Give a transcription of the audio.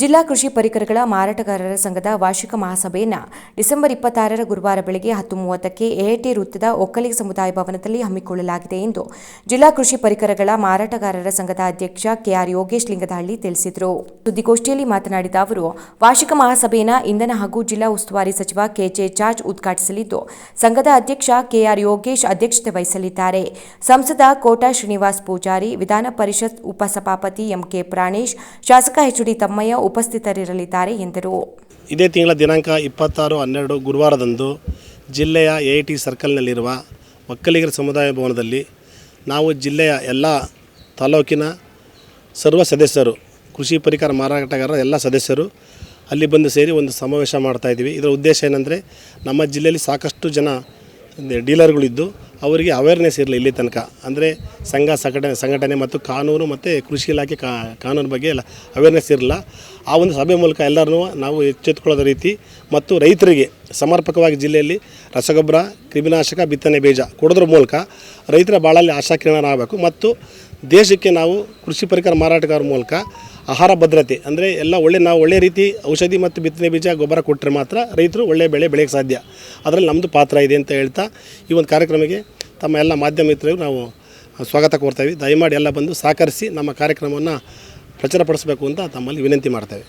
ಜಿಲ್ಲಾ ಕೃಷಿ ಪರಿಕರಗಳ ಮಾರಾಟಗಾರರ ಸಂಘದ ವಾರ್ಷಿಕ ಮಹಾಸಭೆಯನ್ನು ಡಿಸೆಂಬರ್ ಇಪ್ಪತ್ತಾರರ ಗುರುವಾರ ಬೆಳಗ್ಗೆ ಹತ್ತು ಮೂವತ್ತಕ್ಕೆ ಎಐಟಿ ವೃತ್ತದ ಒಕ್ಕಲಿಗ ಸಮುದಾಯ ಭವನದಲ್ಲಿ ಹಮ್ಮಿಕೊಳ್ಳಲಾಗಿದೆ ಎಂದು ಜಿಲ್ಲಾ ಕೃಷಿ ಪರಿಕರಗಳ ಮಾರಾಟಗಾರರ ಸಂಘದ ಅಧ್ಯಕ್ಷ ಕೆಆರ್ ಯೋಗೇಶ್ ಲಿಂಗದಹಳ್ಳಿ ತಿಳಿಸಿದರು. ಸುದ್ದಿಗೋಷ್ಠಿಯಲ್ಲಿ ಮಾತನಾಡಿದ ಅವರು, ವಾರ್ಷಿಕ ಮಹಾಸಭೆಯನ್ನು ಇಂಧನ ಹಾಗೂ ಜಿಲ್ಲಾ ಉಸ್ತುವಾರಿ ಸಚಿವ ಕೆಜೆ ಜಾರ್ಜ್ ಉದ್ಘಾಟಿಸಲಿದ್ದು, ಸಂಘದ ಅಧ್ಯಕ್ಷ ಕೆಆರ್ ಯೋಗೇಶ್ ಅಧ್ಯಕ್ಷತೆ ವಹಿಸಲಿದ್ದಾರೆ. ಸಂಸದ ಕೋಟಾ ಶ್ರೀನಿವಾಸ್ ಪೂಜಾರಿ, ವಿಧಾನ ಪರಿಷತ್ ಉಪಸಭಾಪತಿ ಎಂಕೆ ಪ್ರಾಣೇಶ್, ಶಾಸಕ ಎಚ್ಡಿ ತಮ್ಮಯ್ಯ ಉಪಸ್ಥಿತರಿರಲಿದ್ದಾರೆ ಎಂದರು. ಇದೇ ತಿಂಗಳ ದಿನಾಂಕ ಇಪ್ಪತ್ತಾರು ಹನ್ನೆರಡು ಗುರುವಾರದಂದು ಜಿಲ್ಲೆಯ ಎ ಟಿ ಸರ್ಕಲ್ನಲ್ಲಿರುವ ಒಕ್ಕಲಿಗರ ಸಮುದಾಯ ಭವನದಲ್ಲಿ ನಾವು ಜಿಲ್ಲೆಯ ಎಲ್ಲ ತಾಲೂಕಿನ ಸರ್ವ ಸದಸ್ಯರು, ಕೃಷಿ ಪರಿಕರ ಮಾರಾಟಗಾರರ ಎಲ್ಲ ಸದಸ್ಯರು ಅಲ್ಲಿ ಬಂದು ಸೇರಿ ಒಂದು ಸಮಾವೇಶ ಮಾಡ್ತಾಯಿದ್ದೀವಿ ಇದರ ಉದ್ದೇಶ ಏನಂದರೆ ನಮ್ಮ ಜಿಲ್ಲೆಯಲ್ಲಿ ಸಾಕಷ್ಟು ಜನ ಡೀಲರ್ಗಳಿದ್ದು ಅವರಿಗೆ ಅವೇರ್ನೆಸ್ ಇರಲಿ ಇಲ್ಲಿ ತನಕ. ಅಂದರೆ ಸಂಘ, ಸಂಘಟನೆ ಸಂಘಟನೆ ಮತ್ತು ಕಾನೂನು ಮತ್ತು ಕೃಷಿ ಇಲಾಖೆ ಕಾನೂನು ಬಗ್ಗೆ ಎಲ್ಲ ಅವೇರ್ನೆಸ್ ಇರಲ್ಲ ಆ ಒಂದು ಸಭೆ ಮೂಲಕ ಎಲ್ಲರನ್ನೂ ನಾವು ಎಚ್ಚೆತ್ತುಕೊಳ್ಳೋದ ರೀತಿ ಮತ್ತು ರೈತರಿಗೆ ಸಮರ್ಪಕವಾಗಿ ಜಿಲ್ಲೆಯಲ್ಲಿ ರಸಗೊಬ್ಬರ, ಕ್ರಿಮಿನಾಶಕ, ಬಿತ್ತನೆ ಬೀಜ ಕೊಡೋದ್ರ ಮೂಲಕ ರೈತರ ಬಾಳಲ್ಲಿ ಆಶಾಕಿರಣರಾಗಬೇಕು. ಮತ್ತು ದೇಶಕ್ಕೆ ನಾವು ಕೃಷಿ ಪರಿಕರ ಮಾರಾಟಗಾರ ಮೂಲಕ ಆಹಾರ ಭದ್ರತೆ, ಅಂದರೆ ಎಲ್ಲ ಒಳ್ಳೆ, ನಾವು ಒಳ್ಳೆ ರೀತಿ ಔಷಧಿ ಮತ್ತು ಬಿತ್ತನೆ ಬೀಜ, ಗೊಬ್ಬರ ಕೊಟ್ಟರೆ ಮಾತ್ರ ರೈತರು ಒಳ್ಳೆ ಬೆಳೆ ಬೆಳೆಯೋಕ್ಕೆ ಸಾಧ್ಯ. ಅದರಲ್ಲಿ ನಮ್ಮದು ಪಾತ್ರ ಇದೆ ಅಂತ ಹೇಳ್ತಾ ಈ ಒಂದು ಕಾರ್ಯಕ್ರಮಕ್ಕೆ ತಮ್ಮ ಎಲ್ಲ ಮಾಧ್ಯಮ ಮಿತ್ರರಿಗೂ ನಾವು ಸ್ವಾಗತ ಕೋರ್ತಾಯಿವಿ ದಯಮಾಡಿ ಎಲ್ಲ ಬಂದು ಸಹಕರಿಸಿ ನಮ್ಮ ಕಾರ್ಯಕ್ರಮವನ್ನು ಪ್ರಚಾರಪಡಿಸಬೇಕು ಅಂತ ತಮ್ಮಲ್ಲಿ ವಿನಂತಿ ಮಾಡ್ತೇವೆ.